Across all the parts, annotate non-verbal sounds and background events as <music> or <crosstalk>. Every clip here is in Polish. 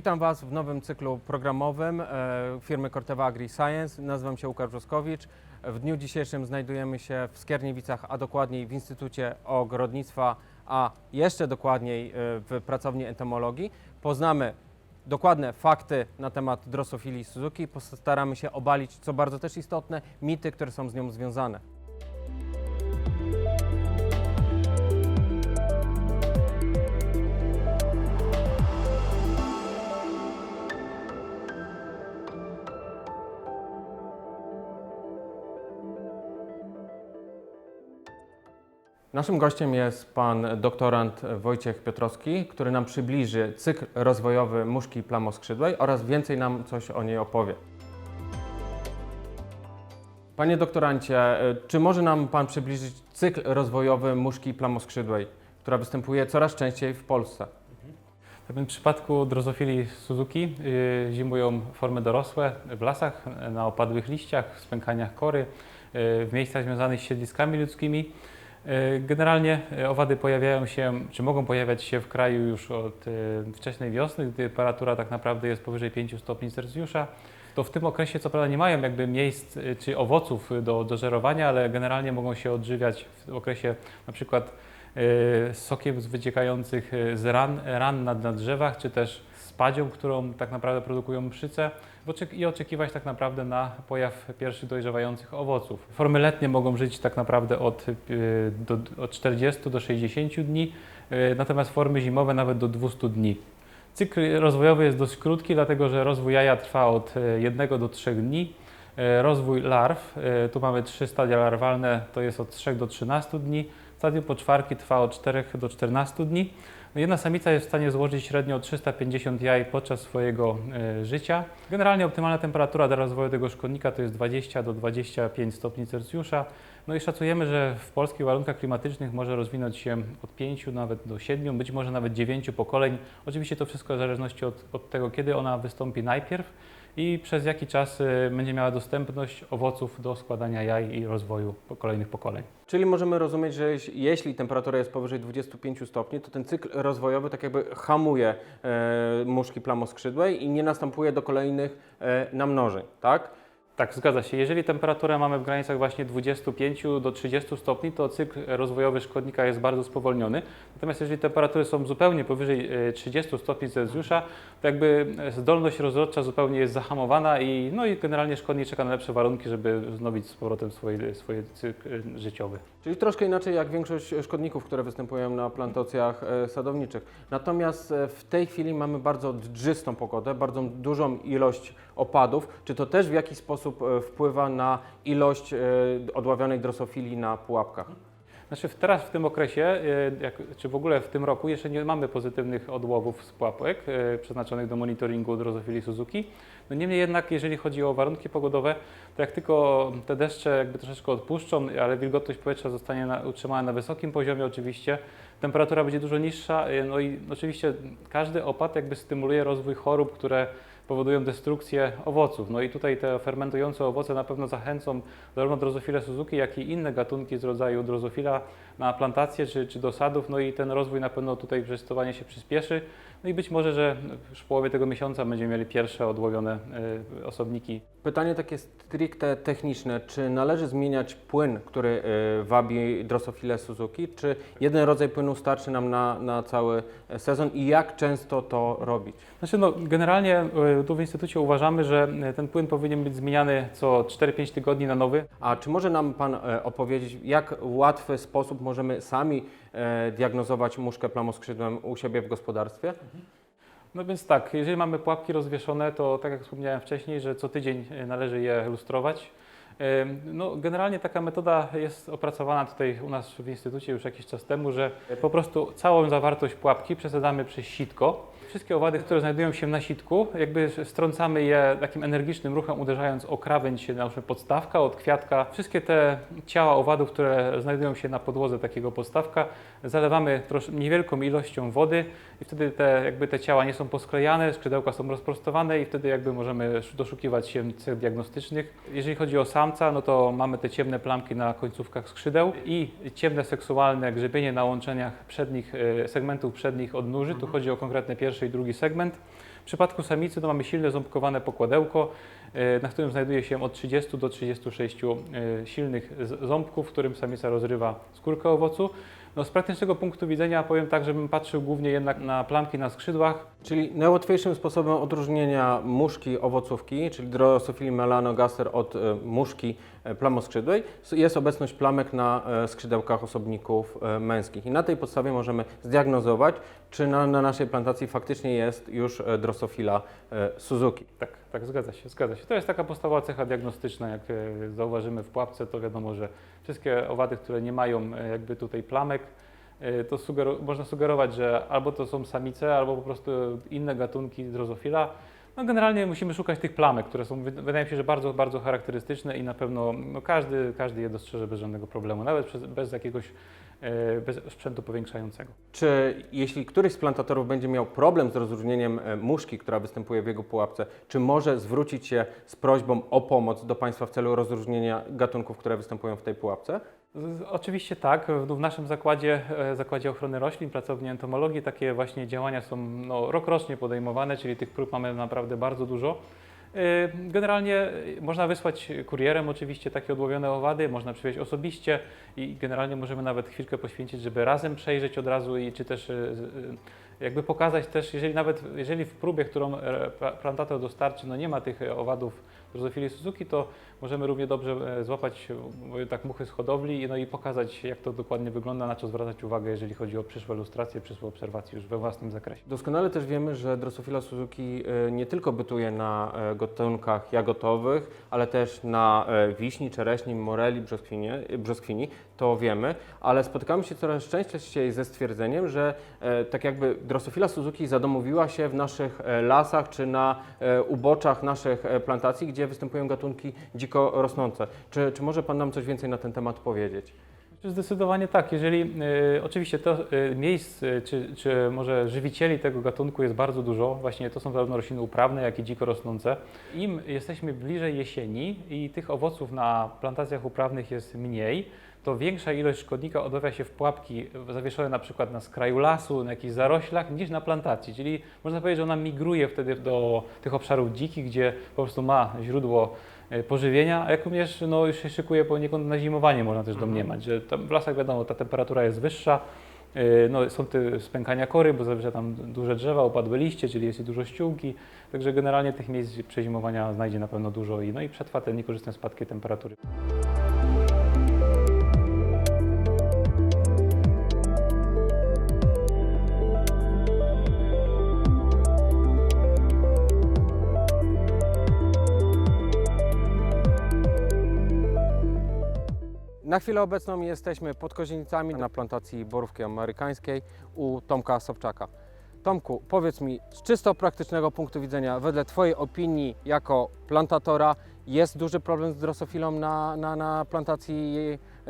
Witam Was w nowym cyklu programowym e, firmy Corteva Agri Science. Nazywam się Łukasz Wroskowicz. W dniu dzisiejszym znajdujemy się w Skierniewicach, a dokładniej w Instytucie Ogrodnictwa, a jeszcze dokładniej e, w pracowni entomologii. Poznamy dokładne fakty na temat drosofilii Suzuki. Postaramy się obalić, co bardzo też istotne, mity, które są z nią związane. Naszym gościem jest pan doktorant Wojciech Piotrowski, który nam przybliży cykl rozwojowy muszki plamoskrzydłej oraz więcej nam coś o niej opowie. Panie doktorancie, czy może nam pan przybliżyć cykl rozwojowy muszki plamoskrzydłej, która występuje coraz częściej w Polsce? W przypadku drozofilii Suzuki y, zimują formy dorosłe w lasach, na opadłych liściach, w spękaniach kory, y, w miejscach związanych z siedliskami ludzkimi. Y, Generalnie y, owady pojawiają się, czy mogą pojawiać się w kraju już od y, wczesnej wiosny, gdy temperatura tak naprawdę jest powyżej 5 stopni Celsjusza. To w tym okresie co prawda nie mają jakby miejsc czy owoców do, do żerowania, ale generalnie mogą się odżywiać w okresie na przykład sokiem z wyciekających z ran, ran na, na drzewach, czy też spadzią, którą tak naprawdę produkują mszyce i oczekiwać tak naprawdę na pojaw pierwszych dojrzewających owoców. Formy letnie mogą żyć tak naprawdę od, y, do, od 40 do 60 dni, y, natomiast formy zimowe nawet do 200 dni. Cykl rozwojowy jest dość krótki, dlatego że rozwój jaja trwa od 1 do 3 dni. E, Rozwój larw, e, tu mamy trzy stadia larwalne, to jest od 3 do 13 dni. Stadium poczwarki trwa od 4 do 14 dni. Jedna samica jest w stanie złożyć średnio 350 jaj podczas swojego e, życia. Generalnie optymalna temperatura dla rozwoju tego szkodnika to jest 20 do 25 stopni Celsjusza. No i szacujemy, że w polskich warunkach klimatycznych może rozwinąć się od 5 nawet do 7, być może nawet 9 pokoleń. Oczywiście to wszystko w zależności od, od tego, kiedy ona wystąpi najpierw i przez jaki czas y, będzie miała dostępność owoców do składania jaj i rozwoju kolejnych pokoleń. Czyli możemy rozumieć, że jeś- jeśli temperatura jest powyżej 25 stopni, to ten cykl rozwojowy tak jakby hamuje e, muszki plamoskrzydłej i nie następuje do kolejnych e, namnożeń, tak? Tak, zgadza się. Jeżeli temperaturę mamy w granicach właśnie 25 do 30 stopni, to cykl rozwojowy szkodnika jest bardzo spowolniony. Natomiast jeżeli temperatury są zupełnie powyżej e, 30 stopni Celsjusza, to jakby e, zdolność rozrodcza zupełnie jest zahamowana i, no i generalnie szkodnik czeka na lepsze warunki, żeby wznowić z powrotem swój, swój cykl e, życiowy. Czyli troszkę inaczej jak większość szkodników, które występują na plantacjach e, sadowniczych. Natomiast e, w tej chwili mamy bardzo dżdżystą pogodę, bardzo dużą ilość opadów. Czy to też w jakiś sposób e, wpływa na ilość e, odławionej drosofilii na pułapkach? Znaczy teraz w tym okresie, e, jak, czy w ogóle w tym roku jeszcze nie mamy pozytywnych odłowów z pułapek przeznaczonych do monitoringu drozofilii Suzuki. No niemniej jednak, jeżeli chodzi o warunki pogodowe, to jak tylko te deszcze jakby troszeczkę odpuszczą, ale wilgotność powietrza zostanie na, utrzymana na wysokim poziomie oczywiście, temperatura będzie dużo niższa, no i oczywiście każdy opad jakby stymuluje rozwój chorób, które powodują destrukcję owoców. No i tutaj te fermentujące owoce na pewno zachęcą zarówno drozofilę Suzuki, jak i inne gatunki z rodzaju drozofila na plantacje czy, czy do sadów. No i ten rozwój na pewno tutaj przestowanie się przyspieszy. No i być może, że w połowie tego miesiąca będziemy mieli pierwsze odłowione y, osobniki. Pytanie takie stricte techniczne. Czy należy zmieniać płyn, który e, wabi drosofilę Suzuki, czy jeden rodzaj płynu starczy nam na, na cały sezon i jak często to robić? Znaczy no, generalnie y, tu w Instytucie uważamy, że y, ten płyn powinien być zmieniany co 4-5 tygodni na nowy. A czy może nam Pan opowiedzieć, w jak łatwy sposób możemy sami diagnozować muszkę plamoskrzydłem u siebie w gospodarstwie? No więc tak, jeżeli mamy pułapki rozwieszone, to tak jak wspomniałem wcześniej, że co tydzień y, należy je lustrować. No, generalnie taka metoda jest opracowana tutaj u nas w Instytucie już jakiś czas temu, że po prostu całą zawartość pułapki przesadzamy przez sitko. Wszystkie owady, które znajdują się na sitku, jakby strącamy je takim energicznym ruchem, uderzając o krawędź na przykład podstawka od kwiatka. Wszystkie te ciała owadów, które znajdują się na podłodze takiego podstawka, zalewamy niewielką ilością wody i wtedy te, jakby te ciała nie są posklejane, skrzydełka są rozprostowane i wtedy jakby możemy sz- doszukiwać się cech diagnostycznych. Jeżeli chodzi o samca, no to mamy te ciemne plamki na końcówkach skrzydeł i ciemne seksualne grzebienie na łączeniach przednich, e, segmentów przednich odnóży. Tu chodzi o konkretnie pierwszy i drugi segment. W przypadku samicy to mamy silne ząbkowane pokładełko, e, na którym znajduje się od 30 do 36 e, silnych ząbków, w którym samica rozrywa skórkę owocu. No, z praktycznego punktu widzenia powiem tak, żebym patrzył głównie jednak na plamki na skrzydłach, Czyli najłatwiejszym sposobem odróżnienia muszki owocówki, czyli Drosophila melanogaster od e, muszki plamoskrzydłej jest obecność plamek na skrzydełkach osobników męskich. I na tej podstawie możemy zdiagnozować, czy na, na naszej plantacji faktycznie jest już e, Drosophila e, Suzuki. Tak, tak, zgadza się, zgadza się. To jest taka podstawowa cecha diagnostyczna, jak e, zauważymy w pułapce, to wiadomo, że wszystkie owady, które nie mają jakby tutaj plamek, to sugero- można sugerować, że albo to są samice, albo po prostu inne gatunki drozofila. No generalnie musimy szukać tych plamek, które są, wy- wydaje mi się, że bardzo, bardzo charakterystyczne i na pewno no każdy, każdy je dostrzeże bez żadnego problemu, nawet przez, bez jakiegoś e, bez sprzętu powiększającego. Czy jeśli któryś z plantatorów będzie miał problem z rozróżnieniem e, muszki, która występuje w jego pułapce, czy może zwrócić się z prośbą o pomoc do Państwa w celu rozróżnienia gatunków, które występują w tej pułapce? Oczywiście tak. W, naszym zakładzie, e, zakładzie ochrony roślin, pracowni entomologii, takie właśnie działania są no, rokrocznie podejmowane, czyli tych prób mamy naprawdę bardzo dużo. E, Generalnie e, można wysłać kurierem oczywiście takie odłowione owady, można przywieźć osobiście i generalnie możemy nawet chwilkę poświęcić, żeby razem przejrzeć od razu i czy też jakby pokazać też, jeżeli nawet jeżeli w próbie, którą e, plantator dostarczy, no nie ma tych e, owadów drozofilii Suzuki, to możemy równie dobrze e, złapać tak muchy z hodowli no i pokazać jak to dokładnie wygląda, na co zwracać uwagę, jeżeli chodzi o przyszłe lustracje, przyszłe obserwacje już we własnym zakresie. Doskonale też wiemy, że Drosophila Suzuki nie tylko bytuje na gatunkach jagotowych, ale też na wiśni, czereśni, moreli, brzoskwinie, brzoskwini, to wiemy, ale spotykamy się coraz częściej ze stwierdzeniem, że e, tak jakby Drosophila Suzuki zadomowiła się w naszych e, lasach czy na e, uboczach naszych e, plantacji, gdzie występują gatunki dziko rosnące. Czy, czy może Pan nam coś więcej na ten temat powiedzieć? Zdecydowanie tak. Jeżeli e, oczywiście to miejsc, czy, czy może żywicieli tego gatunku jest bardzo dużo, właśnie to są zarówno rośliny uprawne, jak i dziko rosnące. Im jesteśmy bliżej jesieni i tych owoców na plantacjach uprawnych jest mniej, to większa ilość szkodnika odbawia się w pułapki zawieszone na przykład na skraju lasu, na jakichś zaroślach, niż na plantacji. Czyli można powiedzieć, że ona migruje wtedy do tych obszarów dzikich, gdzie po prostu ma źródło e, pożywienia, a jak również no, już się szykuje poniekąd na zimowanie, można też domniemać, że tam w lasach wiadomo, ta temperatura jest wyższa, e, no, są te spękania kory, bo zazwyczaj tam duże drzewa, opadłe liście, czyli jest i dużo ściółki, także generalnie tych miejsc przezimowania znajdzie na pewno dużo i, no, i przetrwa te niekorzystne spadki temperatury. Na chwilę obecną jesteśmy pod Kozienicami na plantacji borówki amerykańskiej u Tomka Sobczaka. Tomku, powiedz mi, z czysto praktycznego punktu widzenia, wedle Twojej opinii jako plantatora, jest duży problem z drosofilą na, na, na plantacji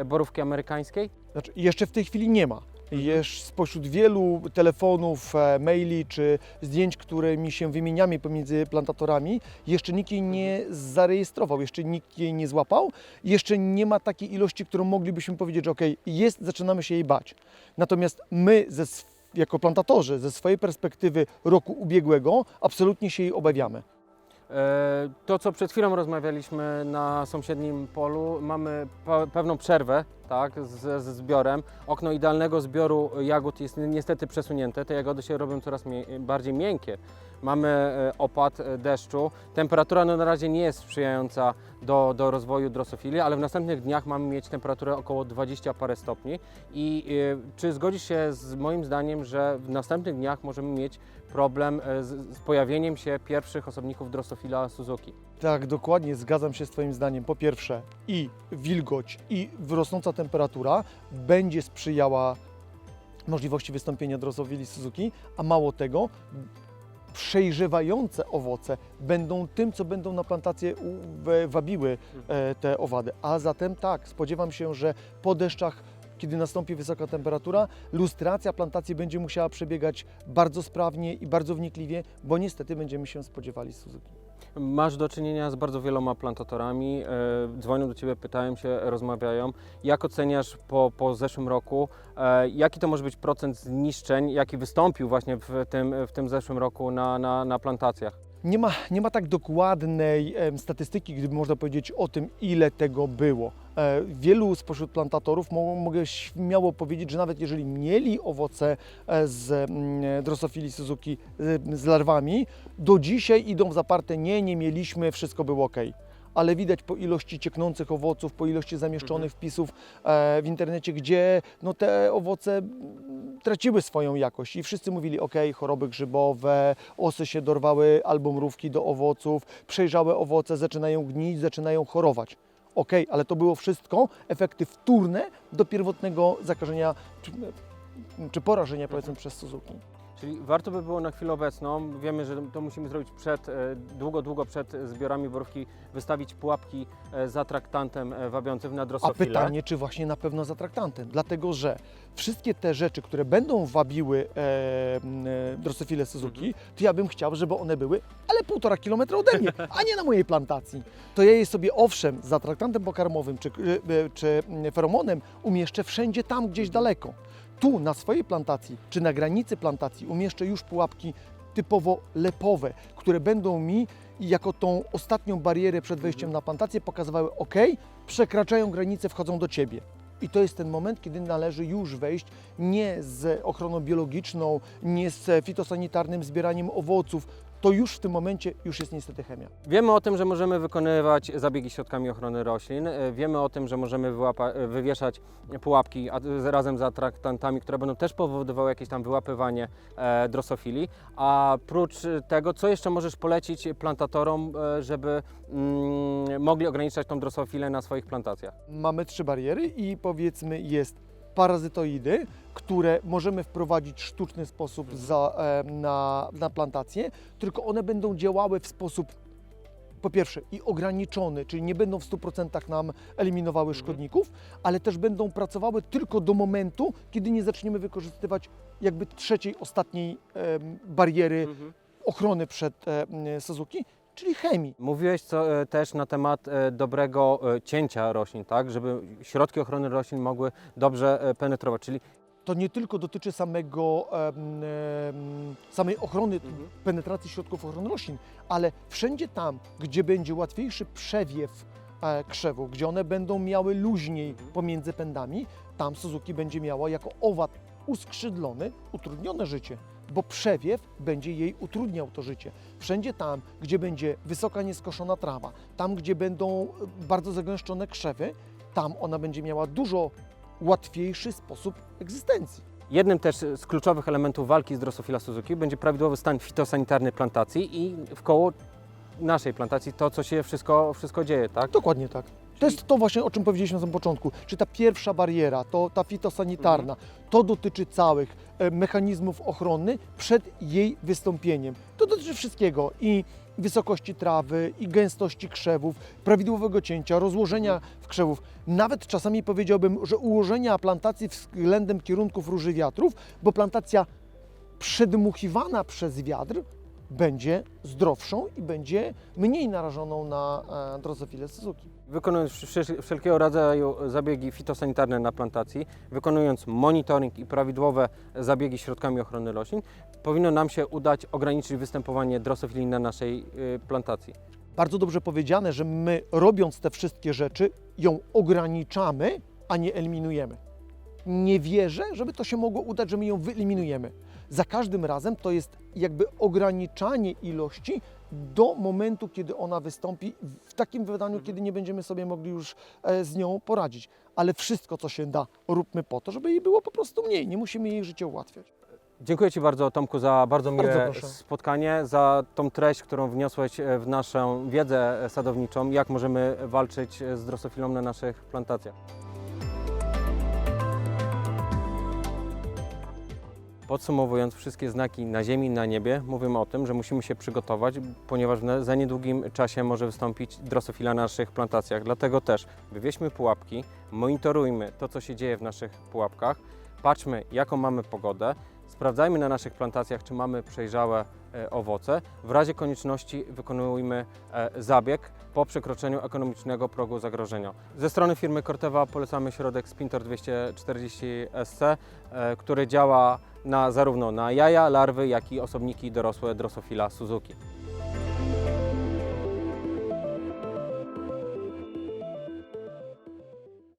borówki amerykańskiej? Znaczy, jeszcze w tej chwili nie ma. Jeszcze spośród wielu telefonów, e, maili czy zdjęć, które mi się wymieniamy pomiędzy plantatorami, jeszcze nikt jej nie zarejestrował, jeszcze nikt jej nie złapał. Jeszcze nie ma takiej ilości, którą moglibyśmy powiedzieć, że ok, jest, zaczynamy się jej bać. Natomiast my ze, jako plantatorzy, ze swojej perspektywy roku ubiegłego, absolutnie się jej obawiamy. E, To, co przed chwilą rozmawialiśmy na sąsiednim polu, mamy pe- pewną przerwę tak, ze zbiorem. Okno idealnego zbioru jagód jest ni- niestety przesunięte. Te jagody się robią coraz bardziej miękkie. Mamy e, opad e, deszczu. Temperatura no, na razie nie jest sprzyjająca do, do rozwoju drosofilii, ale w następnych dniach mamy mieć temperaturę około 20 parę stopni. I czy zgodzisz się z moim zdaniem, że w następnych dniach możemy mieć problem e, z, z pojawieniem się pierwszych osobników Drosophila Suzuki. Tak, dokładnie, zgadzam się z Twoim zdaniem. Po pierwsze, i wilgoć, i rosnąca temperatura będzie sprzyjała możliwości wystąpienia drosofili Suzuki, a mało tego, przejrzewające owoce będą tym, co będą na plantację wabiły e, te owady. A zatem tak, spodziewam się, że po deszczach kiedy nastąpi wysoka temperatura, lustracja plantacji będzie musiała przebiegać bardzo sprawnie i bardzo wnikliwie, bo niestety będziemy się spodziewali Suzuki. Masz do czynienia z bardzo wieloma plantatorami, e, dzwonią do Ciebie, pytają się, rozmawiają. Jak oceniasz po, po zeszłym roku, e, jaki to może być procent zniszczeń, jaki wystąpił właśnie w tym, w tym zeszłym roku na, na, na plantacjach? Nie ma, nie ma tak dokładnej statystyki, gdyby można powiedzieć o tym, ile tego było. E, wielu spośród plantatorów mo, mogę śmiało powiedzieć, że nawet jeżeli mieli owoce e, z mm, Drosophili Suzuki e, z larwami, do dzisiaj idą w zaparte nie, nie mieliśmy, wszystko było ok. Ale widać po ilości cieknących owoców, po ilości zamieszczonych wpisów e, w internecie, gdzie no, te owoce traciły swoją jakość i wszyscy mówili, ok, choroby grzybowe, osy się dorwały albo mrówki do owoców, przejrzałe owoce zaczynają gnić, zaczynają chorować. Ok, ale to było wszystko efekty wtórne do pierwotnego zakażenia czy, czy porażenia powiedzmy przez Suzuki. Czyli warto by było na chwilę obecną, wiemy, że to musimy zrobić przed, e, długo, długo przed zbiorami borówki, wystawić pułapki e, za traktantem e, wabiącym na A drosofilę. pytanie, czy właśnie na pewno za traktantem? Dlatego, że wszystkie te rzeczy, które będą wabiły e, m, e, drosofilę Suzuki, to ja bym chciał, żeby one były, ale półtora kilometra ode mnie, <laughs> a nie na mojej plantacji. To ja je sobie owszem za traktantem pokarmowym czy, czy mm, feromonem umieszczę wszędzie tam, gdzieś daleko. Tu na swojej plantacji, czy na granicy plantacji umieszczę już pułapki typowo lepowe, które będą mi jako tą ostatnią barierę przed wejściem na plantację pokazywały, ok, przekraczają granicę, wchodzą do Ciebie. I to jest ten moment, kiedy należy już wejść nie z ochroną biologiczną, nie z fitosanitarnym zbieraniem owoców. To już w tym momencie już jest niestety chemia. Wiemy o tym, że możemy wykonywać zabiegi środkami ochrony roślin. E, Wiemy o tym, że możemy e, wywieszać pułapki razem z atraktantami, które będą też powodowały jakieś tam wyłapywanie e, drosofili. A prócz tego, co jeszcze możesz polecić plantatorom, żeby mm, mogli ograniczać tą drosofilę na swoich plantacjach? Mamy trzy bariery i powiedzmy jest parazytoidy, które możemy wprowadzić w sztuczny sposób za, e, na, na plantację, tylko one będą działały w sposób po pierwsze i ograniczony, czyli nie będą w 100% nam eliminowały szkodników, ale też będą pracowały tylko do momentu, kiedy nie zaczniemy wykorzystywać jakby trzeciej, ostatniej bariery ochrony przed e, Suzuki, czyli chemii. Mówiłeś co, e, też na temat e, dobrego e, cięcia roślin, tak, żeby środki ochrony roślin mogły dobrze penetrować, czyli to nie tylko dotyczy samego, em, samej ochrony, Mhm. penetracji środków ochrony roślin, ale wszędzie tam, gdzie będzie łatwiejszy przewiew krzewów, gdzie one będą miały luźniej Mhm. pomiędzy pędami, tam Suzuki będzie miała jako owad uskrzydlony utrudnione życie, bo przewiew będzie jej utrudniał to życie. Wszędzie tam, gdzie będzie wysoka nieskoszona trawa, tam, gdzie będą e, bardzo zagęszczone krzewy, tam ona będzie miała dużo łatwiejszy sposób egzystencji. Jednym też z kluczowych elementów walki z Drosophila Suzuki będzie prawidłowy stan fitosanitarny plantacji i w koło naszej plantacji to, co się wszystko, wszystko dzieje, tak? Dokładnie tak. To jest to właśnie, o czym powiedzieliśmy na samym początku. Czy ta pierwsza bariera, to ta fitosanitarna, to dotyczy całych e, mechanizmów ochrony przed jej wystąpieniem. To dotyczy wszystkiego i wysokości trawy, i gęstości krzewów, prawidłowego cięcia, rozłożenia w krzewów. Nawet czasami powiedziałbym, że ułożenia plantacji względem kierunków róży wiatrów, bo plantacja przedmuchiwana przez wiatr będzie zdrowszą i będzie mniej narażoną na e, drozofilę Suzuki. Wykonując wszelkiego rodzaju zabiegi fitosanitarne na plantacji, wykonując monitoring i prawidłowe zabiegi środkami ochrony roślin, powinno nam się udać ograniczyć występowanie drosofili na naszej y, plantacji. Bardzo dobrze powiedziane, że my robiąc te wszystkie rzeczy ją ograniczamy, a nie eliminujemy. Nie wierzę, żeby to się mogło udać, że my ją wyeliminujemy. Za każdym razem to jest jakby ograniczanie ilości do momentu, kiedy ona wystąpi, w takim wydaniu, kiedy nie będziemy sobie mogli już e, z nią poradzić. Ale wszystko, co się da, róbmy po to, żeby jej było po prostu mniej. Nie musimy jej życie ułatwiać. Dziękuję Ci bardzo Tomku za bardzo miłe Bardzo spotkanie, za tą treść, którą wniosłeś e, w naszą wiedzę sadowniczą, jak możemy walczyć e, z drosofilą na naszych plantacjach. Podsumowując wszystkie znaki na Ziemi i na niebie, mówimy o tym, że musimy się przygotować, ponieważ za niedługim czasie może wystąpić drosofila na naszych plantacjach. Dlatego też wywieźmy pułapki, monitorujmy to, co się dzieje w naszych pułapkach, patrzmy, jaką mamy pogodę, sprawdzajmy na naszych plantacjach, czy mamy przejrzałe e, owoce. W razie konieczności wykonujmy e, zabieg po przekroczeniu ekonomicznego progu zagrożenia. Ze strony firmy Corteva polecamy środek Spintor 240 SC, który działa na, zarówno na jaja, larwy, jak i osobniki dorosłe Drosophila Suzuki.